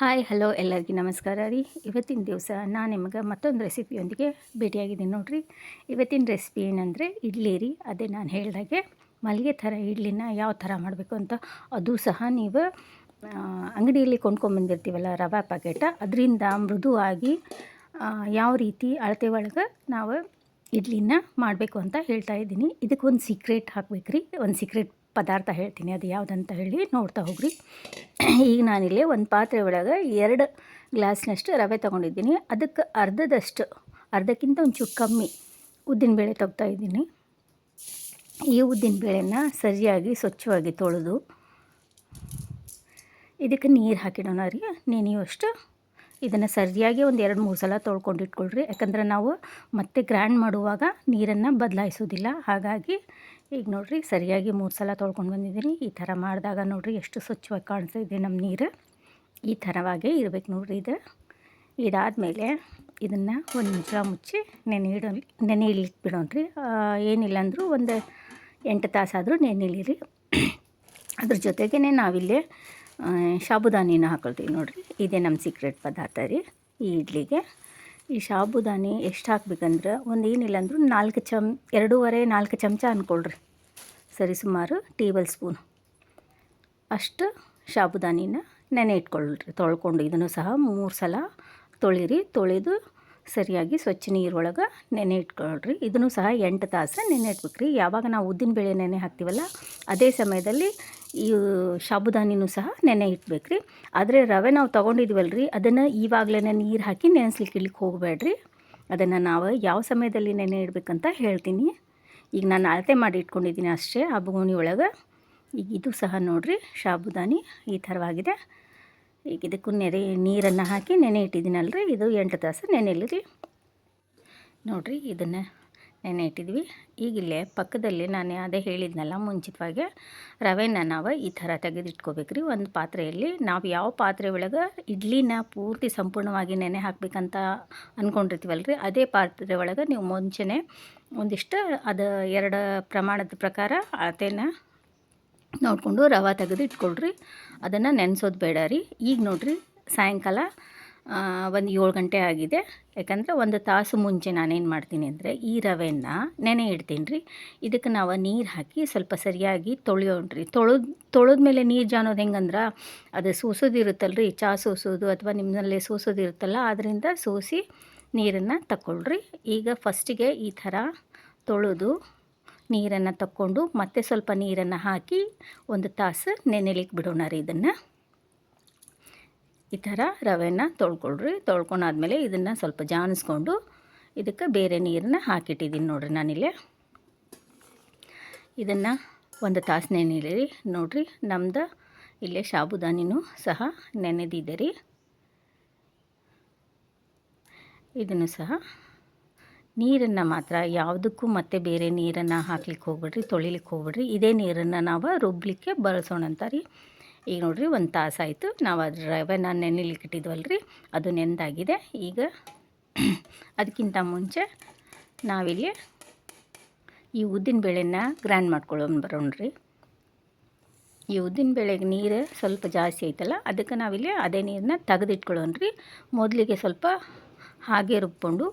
Hi, hello ಎಲ್ಲರಿಗೂ ನಮಸ್ಕಾರ ರೀ. ಇವತ್ತಿನ ದಿವಸ ನಾನು ನಿಮಗೆ ಮತ್ತೊಂದು ರೆಸಿಪಿಯೊಂದಿಗೆ ಭೇಟಿಯಾಗಿದ್ದೀನಿ ನೋಡಿರಿ. ಇವತ್ತಿನ ರೆಸಿಪಿ ಏನಂದರೆ ಇಡ್ಲಿ ರೀ. ಅದೇ ನಾನು ಹೇಳಿದಾಗೆ ಮಲ್ಲಿಗೆ ಥರ ಇಡ್ಲಿನ ಯಾವ ಥರ ಮಾಡಬೇಕು ಅಂತ ಅದು ಸಹ ನೀವು ಅಂಗಡಿಯಲ್ಲಿ ಕೊಂಡ್ಕೊಂಡ್ಬಂದಿರ್ತೀವಲ್ಲ ರವೆ ಪ್ಯಾಕೆಟ ಅದರಿಂದ ಮೃದುವಾಗಿ ಯಾವ ರೀತಿ ಅಳತೆ ಒಳಗೆ ನಾವು ಇಡ್ಲಿನ ಮಾಡಬೇಕು ಅಂತ ಹೇಳ್ತಾ ಇದ್ದೀನಿ. ಇದಕ್ಕೆ ಒಂದು ಸೀಕ್ರೆಟ್ ಹಾಕ್ಬೇಕು ರೀ ಒಂದು ಸೀಕ್ರೆಟ್ ಪದಾರ್ಥ ಹೇಳ್ತೀನಿ, ಅದು ಯಾವುದಂತ ಹೇಳಿ ನೋಡ್ತಾ ಹೋಗ್ರಿ. ಈಗ ನಾನಿಲ್ಲಿ ಒಂದು ಪಾತ್ರೆ ಒಳಗೆ ಎರಡು ಗ್ಲಾಸ್ನಷ್ಟು ರವೆ ತೊಗೊಂಡಿದ್ದೀನಿ. ಅದಕ್ಕೆ ಅರ್ಧದಷ್ಟು, ಅರ್ಧಕ್ಕಿಂತ ಒಂಚೂರು ಕಮ್ಮಿ ಉದ್ದಿನಬೇಳೆ ತೊಗ್ತಾ ಇದ್ದೀನಿ. ಈ ಉದ್ದಿನಬೇಳೆನ ಸರಿಯಾಗಿ ಸ್ವಚ್ಛವಾಗಿ ತೊಳೆದು ಇದಕ್ಕೆ ನೀರು ಹಾಕಿಡೋಣ ರೀ. ನೆನೆಯುವಷ್ಟು ಇದನ್ನು ಸರಿಯಾಗಿ ಒಂದು ಎರಡು ಮೂರು ಸಲ ತೊಳ್ಕೊಂಡು ಇಟ್ಕೊಳ್ರಿ. ಯಾಕಂದ್ರೆ ನಾವು ಮತ್ತೆ ಗ್ರ್ಯಾಂಡ್ ಮಾಡುವಾಗ ನೀರನ್ನು ಬದಲಾಯಿಸೋದಿಲ್ಲ. ಹಾಗಾಗಿ ಈಗ ನೋಡಿರಿ ಸರಿಯಾಗಿ ಮೂರು ಸಲ ತೊಳ್ಕೊಂಡು ಬಂದಿದ್ದೀನಿ. ಈ ಥರ ಮಾಡಿದಾಗ ನೋಡಿರಿ ಎಷ್ಟು ಸ್ವಚ್ಛವಾಗಿ ಕಾಣಿಸ್ತಾ ಇದೆ ನಮ್ಮ ನೀರು. ಈ ಥರವಾಗೇ ಇರಬೇಕು ನೋಡಿರಿ ಇದು. ಇದಾದಮೇಲೆ ಇದನ್ನು ಒಂದು ನಿಮಿಷ ಮುಚ್ಚಿ ನೆನೆ ಇಡೋ ನೆನೆ ಬಿಡೋಣ್ರಿ ಏನಿಲ್ಲ ಅಂದರೂ ಒಂದು ಎಂಟು ತಾಸಾದರೂ ನೆನೆಲಿರಿ ಅದ್ರ ಜೊತೆಗೇ ನಾವಿಲ್ಲಿ ಸಾಬುದಾನಿನ ಹಾಕೊಳ್ತೀವಿ ನೋಡಿರಿ. ಇದೇ ನಮ್ಮ ಸೀಕ್ರೆಟ್ ಪದಾರ್ಥ ರೀ. ಈ ಇಡ್ಲಿಗೆ ಈ ಸಾಬುದಾನಿ ಎಷ್ಟು ಹಾಕ್ಬೇಕಂದ್ರೆ ಒಂದು ಏನಿಲ್ಲ ಅಂದರೂ ನಾಲ್ಕು ಚಮ್, ಎರಡೂವರೆ, ನಾಲ್ಕು ಚಮಚ ಅಂದ್ಕೊಳ್ರಿ ಸರಿ, ಸುಮಾರು ಟೇಬಲ್ ಸ್ಪೂನ್. ಅಷ್ಟು ಸಾಬುದಾನಿನ ನೆನೆ ಇಟ್ಕೊಳ್ರಿ, ತೊಳ್ಕೊಂಡು. ಇದನ್ನು ಸಹ ಮೂರು ಸಲ ತೊಳಿರಿ. ತೊಳೆದು ಸರಿಯಾಗಿ ಸ್ವಚ್ಛ ನೀರೊಳಗೆ ನೆನೆ ಇಟ್ಕೊಳ್ರಿ. ಇದನ್ನು ಸಹ ಎಂಟು ತಾಸು ನೆನೆ ಇಟ್ಬೇಕ್ರಿ. ಯಾವಾಗ ನಾವು ಉದ್ದಿನಬೇಳೆ ನೆನೆ ಹಾಕ್ತೀವಲ್ಲ, ಅದೇ ಸಮಯದಲ್ಲಿ ಈ ಸಾಬುದಾನಿನೂ ಸಹ ನೆನೆ ಇಟ್ಬೇಕ್ರಿ. ಆದರೆ ರವೆ ನಾವು ತೊಗೊಂಡಿದ್ವಲ್ಲ ರೀ ಅದನ್ನು ಈವಾಗಲೇ ನೀರು ಹಾಕಿ ನೆನೆಸ್ಲಿಕ್ಕೆ ಇಡ್ಲಿಕ್ಕೆ ಹೋಗಬೇಡ್ರಿ. ಅದನ್ನು ನಾವು ಯಾವ ಸಮಯದಲ್ಲಿ ನೆನೆ ಇಡಬೇಕಂತ ಹೇಳ್ತೀನಿ. ಈಗ ನಾನು ಅಳತೆ ಮಾಡಿ ಇಟ್ಕೊಂಡಿದ್ದೀನಿ ಅಷ್ಟೇ, ಆ ಬೂಣಿ ಒಳಗೆ. ಈಗ ಇದು ಸಹ ನೋಡಿರಿ ಸಾಬುದಾನಿ ಈ ಥರವಾಗಿದೆ. ಈಗ ಇದಕ್ಕೂ ನೆರೆ ನೀರನ್ನು ಹಾಕಿ ನೆನೆ ಇಟ್ಟಿದ್ದೀನಲ್ರಿ? ಇದು ಎಂಟು ತಾಸು ನೆನೆಲಿರಿ ನೋಡಿರಿ, ಇದನ್ನು ನೆನೆ ಇಟ್ಟಿದ್ವಿ. ಈಗ ಇಲ್ಲೇ ಪಕ್ಕದಲ್ಲಿ ನಾನು ಅದೇ ಹೇಳಿದ್ನಲ್ಲ ಮುಂಚಿತವಾಗಿ, ರವೆನ ನಾವು ಈ ಥರ ತೆಗೆದಿಟ್ಕೋಬೇಕ್ರಿ. ಒಂದು ಪಾತ್ರೆಯಲ್ಲಿ ನಾವು ಯಾವ ಪಾತ್ರೆ ಒಳಗೆ ಇಡ್ಲಿನ ಪೂರ್ತಿ ಸಂಪೂರ್ಣವಾಗಿ ನೆನೆ ಹಾಕಬೇಕಂತ ಅಂದ್ಕೊಂಡಿರ್ತೀವಲ್ಲ ರೀ ಅದೇ ಪಾತ್ರೆ ಒಳಗೆ ನೀವು ಮುಂಚೆನೆ ಒಂದಿಷ್ಟು ಅದು ಎರಡು ಪ್ರಮಾಣದ ಪ್ರಕಾರ ಅಳತೆನ ನೋಡಿಕೊಂಡು ರವೆ ತೆಗೆದು ಇಟ್ಕೊಳ್ರಿ ಅದನ್ನು ನೆನೆಸೋದು ಬೇಡ ರೀ. ಈಗ ನೋಡಿರಿ ಸಾಯಂಕಾಲ ಒಂದು ಏಳು ಗಂಟೆ ಆಗಿದೆ. ಯಾಕಂದರೆ ಒಂದು ತಾಸು ಮುಂಚೆ ನಾನೇನು ಮಾಡ್ತೀನಿ ಅಂದರೆ ಈ ರವೆನ ನೆನೆ ಇಡ್ತೀನಿ ರೀ. ಇದಕ್ಕೆ ನಾವು ನೀರು ಹಾಕಿ ಸ್ವಲ್ಪ ಸರಿಯಾಗಿ ತೊಳೆಯೋಣ್ರಿ ತೊಳೆದು, ತೊಳೆದ್ಮೇಲೆ ನೀರು ಜಾನೋದು ಹೆಂಗಂದ್ರೆ ಅದು ಸೂಸೋದಿರುತ್ತಲ್ಲ ರೀ ಚಹಾ ಸೂಸೋದು ಅಥವಾ ನಿಮ್ಮಲ್ಲೇ ಸೋಸೋದಿರುತ್ತಲ್ಲ ಅದರಿಂದ ಸೋಸಿ ನೀರನ್ನು ತಗೊಳ್ರಿ ಈಗ ಫಸ್ಟಿಗೆ ಈ ಥರ ತೊಳೆದು ನೀರನ್ನು ತಕ್ಕೊಂಡು ಮತ್ತೆ ಸ್ವಲ್ಪ ನೀರನ್ನು ಹಾಕಿ ಒಂದು ತಾಸು ನೆನೆಲಿಕ್ಕೆ ಬಿಡೋಣ ರೀ ಇದನ್ನು. ಈ ಥರ ರವೆನ ತೊಳ್ಕೊಳ್ರಿ. ತೊಳ್ಕೊಂಡಾದ್ಮೇಲೆ ಇದನ್ನು ಸ್ವಲ್ಪ ಜಾನಿಸ್ಕೊಂಡು ಇದಕ್ಕೆ ಬೇರೆ ನೀರನ್ನು ಹಾಕಿಟ್ಟಿದ್ದೀನಿ ನೋಡಿರಿ ನಾನಿಲ್ಲಿ. ಇದನ್ನು ಒಂದು ತಾಸು ನೆನೆಲಿರಿ ನೋಡಿರಿ. ನಮ್ದು ಇಲ್ಲೇ ಸಾಬುದಾನಿನೂ ಸಹ ನೆನೆದಿದೆ ರೀ. ಇದನ್ನು ಸಹ ನೀರನ್ನು ಮಾತ್ರ ಯಾವುದಕ್ಕೂ ಮತ್ತೆ ಬೇರೆ ನೀರನ್ನು ಹಾಕ್ಲಿಕ್ಕೆ ಹೋಗ್ಬಿಡ್ರಿ, ತೊಳಿಲಿಕ್ಕೆ ಹೋಗ್ಬಿಡ್ರಿ. ಇದೇ ನೀರನ್ನು ನಾವು ರುಬ್ಲಿಕ್ಕೆ ಬಳಸೋಣ ಅಂತ ರೀ. ಈಗ ನೋಡಿರಿ ಒಂದು ತಾಸಾಯಿತು ನಾವು ಅದ್ರ ರವೆನ ನೆನೆಲಿಕ್ಕೆ ಇಟ್ಟಿದ್ವಲ್ಲ ರೀ ಅದು ನೆಂದಾಗಿದೆ. ಈಗ ಅದಕ್ಕಿಂತ ಮುಂಚೆ ನಾವಿಲ್ಲಿ ಈ ಉದ್ದಿನ ಬೇಳೆನ ಗ್ರ್ಯಾಂಡ್ ಮಾಡ್ಕೊಳ್ಳೋಣ ಬರೋಣ್ರಿ ಈ ಉದ್ದಿನ ಬೇಳೆಗೆ ನೀರು ಸ್ವಲ್ಪ ಜಾಸ್ತಿ ಐತಲ್ಲ ಅದಕ್ಕೆ ನಾವಿಲ್ಲಿ ಅದೇ ನೀರನ್ನ ತೆಗೆದಿಟ್ಕೊಳ್ಳೋಣ ರೀ. ಮೊದಲಿಗೆ ಸ್ವಲ್ಪ ಹಾಗೆ ರುಬ್ಕೊಂಡು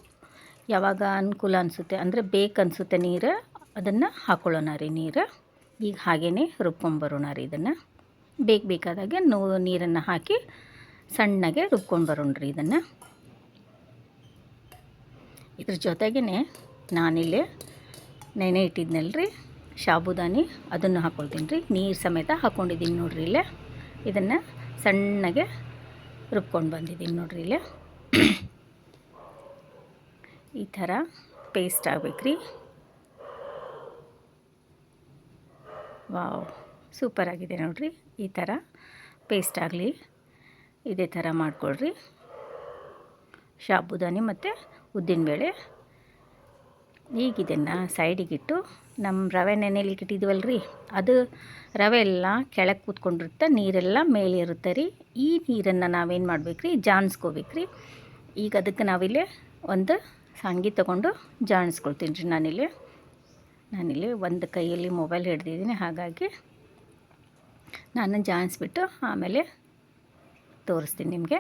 ಯಾವಾಗ ಅನುಕೂಲ ಅನಿಸುತ್ತೆ ಅಂದರೆ ಬೇಕು ಅನಿಸುತ್ತೆ ನೀರು, ಅದನ್ನು ಹಾಕ್ಕೊಳ್ಳೋಣ ರೀ ನೀರು. ಈಗ ಹಾಗೇ ರುಬ್ಕೊಂಬರೋಣ ರೀ ಇದನ್ನು. ಬೇಕು ಬೇಕಾದಾಗೆ ನೋ, ನೀರನ್ನು ಹಾಕಿ ಸಣ್ಣಗೆ ರುಬ್ಕೊಂಡು ಬರೋಣ ರೀ ಇದನ್ನು. ಇದ್ರ ಜೊತೆಗೇ ನಾನಿಲ್ಲಿ ನೆನೆ ಇಟ್ಟಿದ್ನಲ್ರಿ ಸಾಬುದಾನಿ ಅದನ್ನು ಹಾಕ್ಕೊಳ್ತೀನಿ ರೀ. ನೀರು ಸಮೇತ ಹಾಕ್ಕೊಂಡಿದ್ದೀನಿ ನೋಡ್ರಿ ಇಲ್ಲೇ. ಇದನ್ನು ಸಣ್ಣಗೆ ರುಬ್ಕೊಂಡು ಬಂದಿದ್ದೀನಿ ನೋಡ್ರಿ ಇಲ್ಲೇ. ಈ ಥರ ಪೇಸ್ಟ್ ಆಗ್ಬೇಕ್ರಿ. ವಾವ್ ಸೂಪರ್ ಆಗಿದೆ ನೋಡ್ರಿ. ಈ ಥರ ಪೇಸ್ಟ್ ಆಗಲಿ. ಇದೇ ಥರ ಮಾಡ್ಕೊಳ್ರಿ. ಶಾಬುದಾನಿ ಮತ್ತು ಉದ್ದಿನಬೇಳೆ ಈಗ ಇದನ್ನು ಸೈಡಿಗಿಟ್ಟು ನಮ್ಮ ರವೆ ನೆನೆಯಲ್ಲಿ ಇಟ್ಟಿದ್ದೀವಲ್ಲ ರೀ ಅದು ರವೆ ಎಲ್ಲ ಕೆಳಗೆ ಕೂತ್ಕೊಂಡಿರುತ್ತೆ, ನೀರೆಲ್ಲ ಮೇಲೆ ಇರುತ್ತೆ ರೀ. ಈ ನೀರನ್ನು ನಾವೇನು ಮಾಡಬೇಕ್ರಿ? ರೀ ಜಾನ್ಸ್ಕೋಬೇಕು ರೀ ಈಗ ಅದಕ್ಕೆ ನಾವಿಲ್ಲಿ ಒಂದು ಸಂಗಿ ತಗೊಂಡು ಜಾಣಿಸ್ಕೊಳ್ತೀನಿ ರೀ ನಾನಿಲ್ಲಿ. ನಾನಿಲ್ಲಿ ಒಂದು ಕೈಯಲ್ಲಿ ಮೊಬೈಲ್ ಹಿಡ್ದಿದ್ದೀನಿ. ಹಾಗಾಗಿ ನಾನು ಜಾಣಿಸ್ಬಿಟ್ಟು ಆಮೇಲೆ ತೋರಿಸ್ತೀನಿ ನಿಮಗೆ.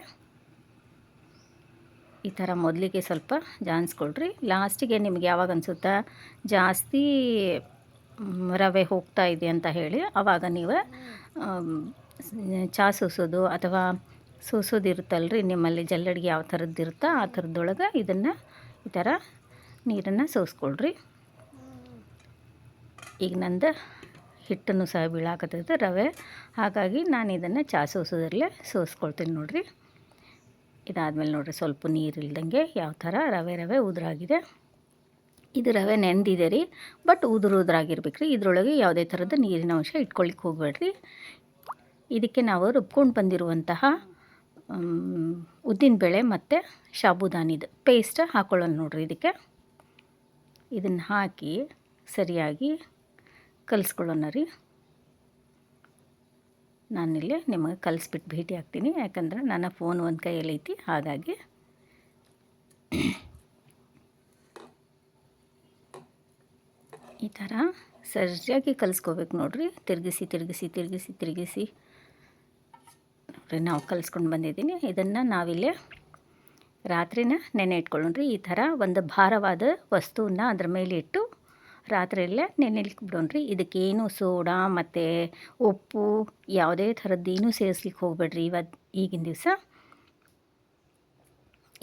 ಈ ಥರ ಮೊದಲಿಗೆ ಸ್ವಲ್ಪ ಜಾಣಿಸ್ಕೊಳ್ರಿ. ಲಾಸ್ಟಿಗೆ ನಿಮ್ಗೆ ಯಾವಾಗ ಅನಿಸುತ್ತಾ, ಜಾಸ್ತಿ ರವೆ ಹೋಗ್ತಾ ಇದೆ ಅಂತ ಹೇಳಿ ಆವಾಗ ನೀವು ಚಾ ಸೂಸೋದು ಅಥವಾ ಸೂಸೋದಿರುತ್ತಲ್ರಿ ನಿಮ್ಮಲ್ಲಿ ಜಲ್ಲಡಿಗೆ ಯಾವ ಥರದ್ದು ಇರುತ್ತೋ ಆ ಥರದ್ದೊಳಗೆ ಇದನ್ನು ಈ ಥರ ನೀರನ್ನು ಸೋಸ್ಕೊಳ್ರಿ. ಈಗ ನಂದು ಹಿಟ್ಟನ್ನು ಸಹ ಬೀಳಾಕತ್ತೈತೆ, ರವೆ. ಹಾಗಾಗಿ ನಾನು ಇದನ್ನು ಚಾ ಸೋಸೋದ್ರಲ್ಲೇ ಸೋಸ್ಕೊಳ್ತೀನಿ ನೋಡಿರಿ. ಇದಾದಮೇಲೆ ನೋಡಿರಿ ಸ್ವಲ್ಪ ನೀರು ಇಲ್ದಂಗೆ ಯಾವ ಥರ ರವೆ ರವೆ ಉದುರಾಗಿದೆ. ಇದು ರವೆ ನೆಂದಿದೆ ರೀ, ಬಟ್ ಉದುರು ಉದುರಾಗಿರ್ಬೇಕು ರೀ ಇದರೊಳಗೆ ಯಾವುದೇ ಥರದ ನೀರಿನ ಅಂಶ ಇಟ್ಕೊಳ್ಳಿಕ್ಕೆ ಹೋಗಬೇಡ್ರಿ. ಇದಕ್ಕೆ ನಾವು ರುಬ್ಕೊಂಡು ಬಂದಿರುವಂತಹ ಉದ್ದಿನಬೇಳೆ ಮತ್ತು ಸಾಬುದಾನಿದು ಪೇಸ್ಟ್ ಹಾಕೊಳ್ಳೋಣ ನೋಡಿರಿ ಇದಕ್ಕೆ. ಇದನ್ನು ಹಾಕಿ ಸರಿಯಾಗಿ ಕಲಿಸ್ಕೊಳ್ಳೋಣ ರೀ. ನಾನಿಲ್ಲಿ ನಿಮಗೆ ಕಲಿಸ್ಬಿಟ್ಟು ಭೇಟಿ ಆಗ್ತೀನಿ. ಯಾಕಂದ್ರೆ ನನ್ನ ಫೋನ್ ಒಂದು ಕೈಯಲ್ಲಿ ಐತಿ, ಹಾಗಾಗಿ. ಈ ಥರ ಸರಿಯಾಗಿ ಕಲಿಸ್ಕೋಬೇಕು ನೋಡ್ರಿ. ತಿರುಗಿಸಿ ತಿರುಗಿಸಿ ತಿರುಗಿಸಿ ತಿರುಗಿಸಿ. ನಾವು ಕಲಿಸ್ಕೊಂಡು ಬಂದಿದ್ದೀನಿ. ಇದನ್ನು ನಾವಿಲ್ಲಿ ರಾತ್ರಿನ ನೆನೆ ಇಟ್ಕೊಳ್ಳೋಣ್ರಿ. ಈ ಥರ ಒಂದು ಭಾರವಾದ ವಸ್ತುವನ್ನ ಅದ್ರ ಮೇಲೆ ಇಟ್ಟು ರಾತ್ರಿಯಲ್ಲೇ ನೆನೆಲಿಕ್ಕೆ ಬಿಡೋಣ್ರಿ ಇದಕ್ಕೇನು ಸೋಡಾ ಮತ್ತು ಉಪ್ಪು ಯಾವುದೇ ಥರದ್ದೇನು ಸೇರಿಸ್ಲಿಕ್ಕೆ ಹೋಗ್ಬೇಡ್ರಿ ಇವತ್ತು ಈಗಿನ ದಿವಸ.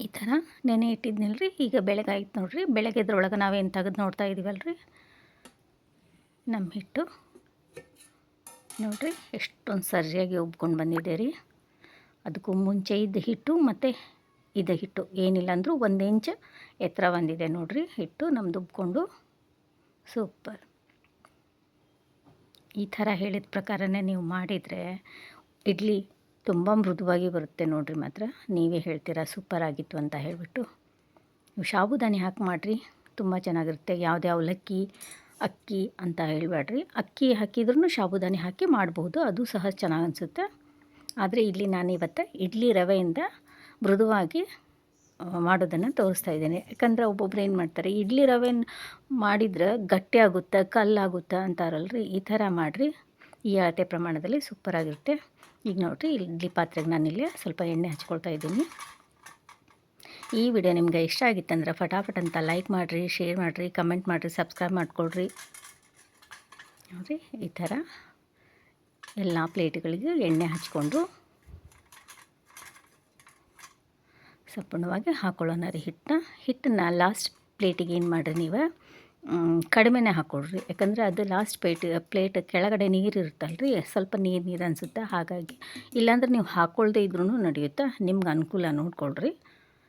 ಈ ಥರ ನೆನೆ ಇಟ್ಟಿದ್ನಲ್ರಿ. ಈಗ ಬೆಳಗ್ಗೆ ಆಯ್ತು ನೋಡ್ರಿ. ಬೆಳಗ್ಗೆ ಇದ್ರೊಳಗೆ ನಾವೇನು ತೆಗೆದು ನೋಡ್ತಾ ಇದೀವಲ್ರಿ? ನಮ್ಮ ಹಿಟ್ಟು ನೋಡಿರಿ, ಎಷ್ಟೊಂದು ಸರಿಯಾಗಿ ಉಬ್ಕೊಂಡು ಬಂದಿದ್ದೆ ರೀ. ಅದಕ್ಕೂ ಮುಂಚೆ ಇದ್ದ ಹಿಟ್ಟು ಮತ್ತು ಇದು ಹಿಟ್ಟು. ಏನಿಲ್ಲ ಅಂದರೂ ಒಂದು ಇಂಚ್ ಎತ್ತರ ಬಂದಿದೆ ನೋಡಿರಿ. ಹಿಟ್ಟು ನಮ್ಮ ದುಬ್ಕೊಂಡು ಸೂಪರ್. ಈ ಥರ ಹೇಳಿದ ಪ್ರಕಾರನೇ ನೀವು ಮಾಡಿದರೆ ಇಡ್ಲಿ ತುಂಬ ಮೃದುವಾಗಿ ಬರುತ್ತೆ ನೋಡಿರಿ ಮಾತ್ರ. ನೀವೇ ಹೇಳ್ತೀರಾ ಸೂಪರ್ ಆಗಿತ್ತು ಅಂತ ಹೇಳಿಬಿಟ್ಟು. ನೀವು ಸಾಬುದಾನಿ ಹಾಕಿ ಮಾಡಿರಿ. ತುಂಬ ಚೆನ್ನಾಗಿರುತ್ತೆ. ಯಾವುದೇ ಅವಲಕ್ಕಿ, ಅಕ್ಕಿ ಅಂತ ಹೇಳಬೇಡ್ರಿ ಅಕ್ಕಿ ಹಾಕಿದ್ರೂ ಸಾಬುದಾನಿ ಹಾಕಿ ಮಾಡ್ಬೋದು. ಅದು ಸಹ ಚೆನ್ನಾಗಿ ಅನಿಸುತ್ತೆ. ಆದರೆ ಇಲ್ಲಿ ನಾನು ಇವತ್ತು ಇಡ್ಲಿ ರವೆಯಿಂದ ಮೃದುವಾಗಿ ಮಾಡೋದನ್ನು ತೋರಿಸ್ತಾ ಇದ್ದೇನೆ. ಯಾಕಂದರೆ ಒಬ್ಬೊಬ್ರು ಏನು ಮಾಡ್ತಾರೆ, ಇಡ್ಲಿ ರವೆ ಮಾಡಿದ್ರೆ ಗಟ್ಟಿ ಆಗುತ್ತೆ ಕಲ್ಲಾಗುತ್ತೆ ಅಂತಾರಲ್ರಿ, ಈ ಥರ ಮಾಡಿರಿ. ಈ ಅಳತೆ ಪ್ರಮಾಣದಲ್ಲಿ ಸೂಪರಾಗಿರುತ್ತೆ ಈಗ ನೋಡಿರಿ, ಇಡ್ಲಿ ಪಾತ್ರೆಗೆ ನಾನಿಲ್ಲಿ ಸ್ವಲ್ಪ ಎಣ್ಣೆ ಹಚ್ಕೊಳ್ತಾ ಇದ್ದೀನಿ. ಈ ವಿಡಿಯೋ ನಿಮಗೆ ಇಷ್ಟ ಆಗಿತ್ತಂದ್ರೆ ಫಟಾಫಟ್ ಅಂತ ಲೈಕ್ ಮಾಡಿರಿ ಶೇರ್ ಮಾಡಿರಿ ಕಮೆಂಟ್ ಮಾಡಿರಿ ಸಬ್ಸ್ಕ್ರೈಬ್ ಮಾಡಿಕೊಳ್ರಿ. ನೋಡಿರಿ, ಈ ಥರ. ಎಲ್ಲ ಪ್ಲೇಟ್ಗಳಿಗೆ ಎಣ್ಣೆ ಹಚ್ಕೊಂಡು ಸಂಪೂರ್ಣವಾಗಿ ಹಾಕೊಳ್ಳೋಣ ರೀ ಹಿಟ್ಟನ್ನ ಹಿಟ್ಟನ್ನ ಲಾಸ್ಟ್ ಪ್ಲೇಟಿಗೆ ಏನು ಮಾಡಿರಿ ನೀವು? ಕಡಿಮೆನೆ ಹಾಕ್ಕೊಳ್ರಿ ಯಾಕಂದರೆ ಅದು ಲಾಸ್ಟ್ ಪ್ಲೇಟ್ ಪ್ಲೇಟ್ ಕೆಳಗಡೆ ನೀರು ಇರುತ್ತಲ್ಲ ರೀ ಸ್ವಲ್ಪ ನೀರು ನೀರು ಅನಿಸುತ್ತೆ. ಹಾಗಾಗಿ ಇಲ್ಲಾಂದ್ರೆ ನೀವು ಹಾಕ್ಕೊಳ್ದೇ ಇದ್ರೂ ನಡೆಯುತ್ತೆ? ನಿಮ್ಗೆ ಅನುಕೂಲ ನೋಡ್ಕೊಳ್ರಿ.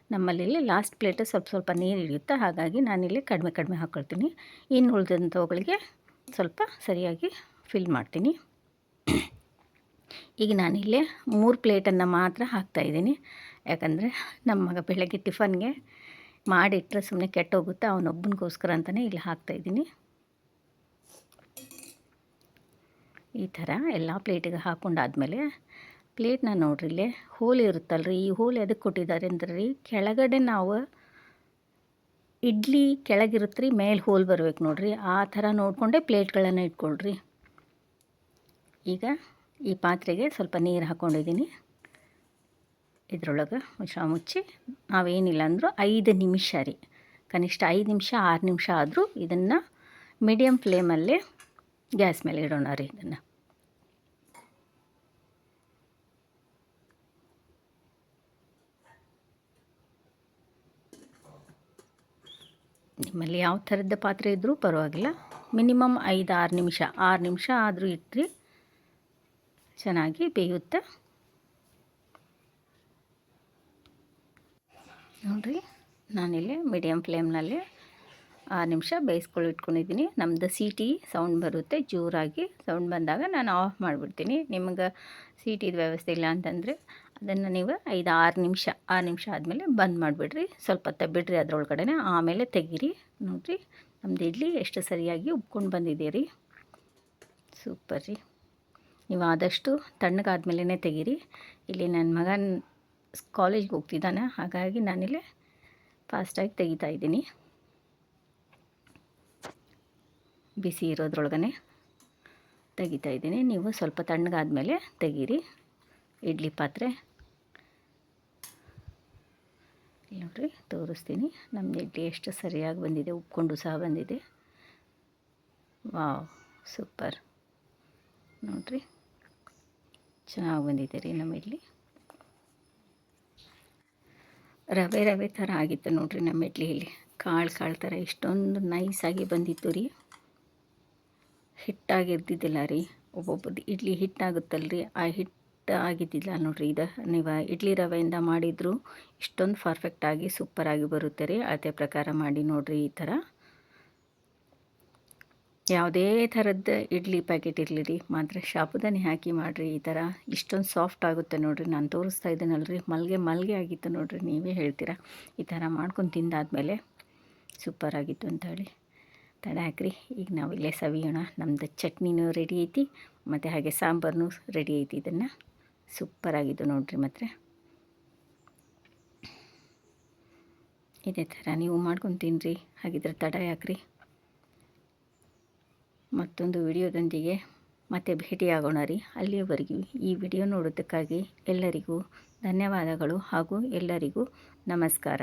ನಮ್ಮಲ್ಲಿ ಲಾಸ್ಟ್ ಪ್ಲೇಟ್ ಸ್ವಲ್ಪ ಸ್ವಲ್ಪ ನೀರು ಇಳಿಯುತ್ತೆ? ಹಾಗಾಗಿ ನಾನಿಲ್ಲಿ ಕಡಿಮೆ ಕಡಿಮೆ ಹಾಕ್ಕೊಳ್ತೀನಿ ಇನ್ನು ಉಳಿದಂಥವುಗಳಿಗೆ ಸ್ವಲ್ಪ ಸರಿಯಾಗಿ ಫಿಲ್ ಮಾಡ್ತೀನಿ. ಈಗ ನಾನಿಲ್ಲಿ ಮೂರು ಪ್ಲೇಟನ್ನು ಮಾತ್ರ ಹಾಕ್ತಾಯಿದ್ದೀನಿ ಯಾಕಂದರೆ ನಮ್ಮ ಮಗ ಬೆಳಗ್ಗೆ ಟಿಫನ್ಗೆ ಮಾಡಿಟ್ಟರೆ ಸುಮ್ಮನೆ ಕೆಟ್ಟೋಗುತ್ತೆ ಅವನೊಬ್ಬನಿಗೋಸ್ಕರ ಅಂತಲೇ ಇಲ್ಲಿ ಹಾಕ್ತಾಯಿದ್ದೀನಿ ಈ ಥರ ಎಲ್ಲ ಪ್ಲೇಟಿಗೆ ಹಾಕ್ಕೊಂಡಾದ್ಮೇಲೆ ಪ್ಲೇಟ್ನ ನೋಡ್ರಿ ಇಲ್ಲೇ ಹೋಲ್ ಇರುತ್ತಲ್ರಿ, ಈ ಹೋಲ್ ಅದಕ್ಕೆ ಕೊಟ್ಟಿದ್ದಾರೆ ಅಂದ್ರೆ ರೀ ಕೆಳಗಡೆ ನಾವು ಇಡ್ಲಿ ಕೆಳಗಿರುತ್ತೆ ರೀ ಮೇಲೆ ಹೋಲ್ ಬರ್ಬೇಕು ನೋಡ್ರಿ. ಆ ಥರ ನೋಡಿಕೊಂಡೇ ಪ್ಲೇಟ್ಗಳನ್ನು ಇಟ್ಕೊಳ್ರಿ. ಈಗ ಈ ಪಾತ್ರೆಗೆ ಸ್ವಲ್ಪ ನೀರು ಹಾಕ್ಕೊಂಡಿದ್ದೀನಿ. ಇದರೊಳಗೆ ಮುಚ್ಚ ಮುಚ್ಚಿ ನಾವೇನಿಲ್ಲ ಅಂದರೂ ಐದು ನಿಮಿಷ ರೀ. ಕನಿಷ್ಠ ಐದು ನಿಮಿಷ, ಆರು ನಿಮಿಷ ಆದರೂ ಇದನ್ನು ಮೀಡಿಯಮ್ ಫ್ಲೇಮಲ್ಲೇ ಗ್ಯಾಸ್ ಮೇಲೆ ಇಡೋಣ ರೀ ಇದನ್ನು. ನಿಮ್ಮಲ್ಲಿ ಯಾವ ಥರದ ಪಾತ್ರೆ ಇದ್ದರೂ ಪರವಾಗಿಲ್ಲ. ಮಿನಿಮಮ್ ಐದು, ಆರು ನಿಮಿಷ ಆರು ನಿಮಿಷ ಆದರೂ ಇಟ್ರಿ. ಚೆನ್ನಾಗಿ ಬೇಯುತ್ತೆ? ನೋಡಿರಿ, ನಾನಿಲ್ಲಿ ಮೀಡಿಯಮ್ ಫ್ಲೇಮ್ನಲ್ಲಿ ಆರು ನಿಮಿಷ ಬೇಯಿಸ್ಕೊಳ್ಳಿ ಇಟ್ಕೊಂಡಿದ್ದೀನಿ. ನಮ್ಮದು ಸೀಟಿ ಸೌಂಡ್ ಬರುತ್ತೆ, ಜೋರಾಗಿ ಸೌಂಡ್ ಬಂದಾಗ ನಾನು ಆಫ್ ಮಾಡಿಬಿಡ್ತೀನಿ. ನಿಮ್ಗೆ ಸೀಟಿದ ವ್ಯವಸ್ಥೆ ಇಲ್ಲ ಅಂತಂದರೆ ಅದನ್ನು ನೀವು ಐದು ಆರು ನಿಮಿಷ ಆರು ನಿಮಿಷ ಆದಮೇಲೆ ಬಂದ್ ಮಾಡಿಬಿಡ್ರಿ. ಸ್ವಲ್ಪ ಹೊತ್ತ ಬಿಡ್ರಿ ಅದರೊಳಗಡೆ ಆಮೇಲೆ ತೆಗೀರಿ. ನೋಡಿರಿ ನಮ್ಮದು ಇಡ್ಲಿ ಎಷ್ಟು ಸರಿಯಾಗಿ ಉಬ್ಕೊಂಡು ಬಂದಿದ್ದೀರಿ ಸೂಪರ್ ರೀ. ನೀವು ಆದಷ್ಟು ತಣ್ಣಗಾದ ಮೇಲೇ ತೆಗೀರಿ. ಇಲ್ಲಿ ನನ್ನ ಮಗನ ಕಾಲೇಜ್ಗೆ ಹೋಗ್ತಿದ್ದಾನೆ. ಹಾಗಾಗಿ ನಾನಿಲ್ಲಿ ಫಾಸ್ಟಾಗಿ ತೆಗಿತಾ ಇದ್ದೀನಿ. ಬಿಸಿ ಇರೋದ್ರೊಳಗನೆ ತೆಗಿತಾ ಇದ್ದೀನಿ. ನೀವು ಸ್ವಲ್ಪ ತಣ್ಣಗಾದ ಮೇಲೆ ತೆಗೀರಿ. ಇಡ್ಲಿ ಪಾತ್ರೆ ನೋಡ್ರಿ, ತೋರಿಸ್ತೀನಿ. ನಮ್ಮ ಇಡ್ಲಿ ಎಷ್ಟು ಸರಿಯಾಗಿ ಬಂದಿದೆ. ಉಪ್ಕೊಂಡು ಸಹ ಬಂದಿದೆ. Wow, super. ನೋಡ್ರಿ. ಚೆನ್ನಾಗಿ ಬಂದಿದೆ ರೀ ನಮ್ಮ ಇಡ್ಲಿ. ರವೆ ರವೆ ಥರ ಆಗಿತ್ತು ನೋಡಿರಿ ನಮ್ಮ ಇಡ್ಲಿ ಇಲ್ಲಿ ಕಾಳು ಕಾಳು ಥರ ಇಷ್ಟೊಂದು ನೈಸಾಗಿ ಬಂದಿತ್ತು ರೀ. ಹಿಟ್ಟಾಗಿರ್ತಿದ್ದಿಲ್ಲ ರೀ ಒಬ್ಬೊಬ್ಬದು ಇಡ್ಲಿ ಹಿಟ್ಟಾಗುತ್ತಲ್ರಿ ಆ ಹಿಟ್ಟು ಆಗಿದ್ದಿಲ್ಲ ನೋಡಿರಿ ಇದು. ನೀವು ಇಡ್ಲಿ ರವೆಯಿಂದ ಮಾಡಿದರೂ ಇಷ್ಟೊಂದು ಪರ್ಫೆಕ್ಟಾಗಿ ಸೂಪರಾಗಿ ಬರುತ್ತೆ ರೀ. ಅದೇ ಪ್ರಕಾರ ಮಾಡಿ ನೋಡಿರಿ ಈ ಥರ. ಯಾವುದೇ ಥರದ್ದು ಇಡ್ಲಿ ಪ್ಯಾಕೆಟ್ ಇರಲಿ ರೀ ಮಾತ್ರ ಶಾಪುದಾನಿ ಹಾಕಿ ಮಾಡಿರಿ, ಈ ಥರ ಇಷ್ಟೊಂದು ಸಾಫ್ಟ್ ಆಗುತ್ತೆ ನೋಡಿರಿ, ನಾನು ತೋರಿಸ್ತಾ ಇದ್ದೇನಲ್ರಿ, ಮಲ್ಗೆ ಮಲ್ಗೆ ಆಗಿತ್ತು ನೋಡಿರಿ, ನೀವೇ ಹೇಳ್ತೀರಾ? ಈ ಥರ ಮಾಡ್ಕೊಂಡು ತಿಂದಾದಮೇಲೆ ಸೂಪರ್ ಆಗಿತ್ತು ಅಂತ ಹೇಳಿ ತಡ ಹಾಕ್ರಿ, ಈಗ ನಾವು ಇಲ್ಲೇ ಸವಿಯೋಣ ನಮ್ಮದು ಚಟ್ನಿನೂ ರೆಡಿ ಐತಿ, ಮತ್ತು ಹಾಗೆ ಸಾಂಬಾರನು ರೆಡಿ ಐತಿ, ಇದನ್ನು ಸೂಪರಾಗಿದ್ದು ನೋಡಿರಿ ಮಾತ್ರ. ಇದೇ ಥರ ನೀವು ಮಾಡ್ಕೊಂಡು ತಿನ್ನಿರಿ ಹಾಗಿದ್ರೆ ತಡ ಯಾಕ್ರಿ? ಮತ್ತೊಂದು ವಿಡಿಯೋದೊಂದಿಗೆ ಮತ್ತೆ ಭೇಟಿಯಾಗೋಣ ರೀ. ಅಲ್ಲಿಯವರೆಗೂ ಈ ವಿಡಿಯೋ ನೋಡೋದಕ್ಕಾಗಿ ಎಲ್ಲರಿಗೂ ಧನ್ಯವಾದಗಳು ಹಾಗೂ ಎಲ್ಲರಿಗೂ ನಮಸ್ಕಾರ.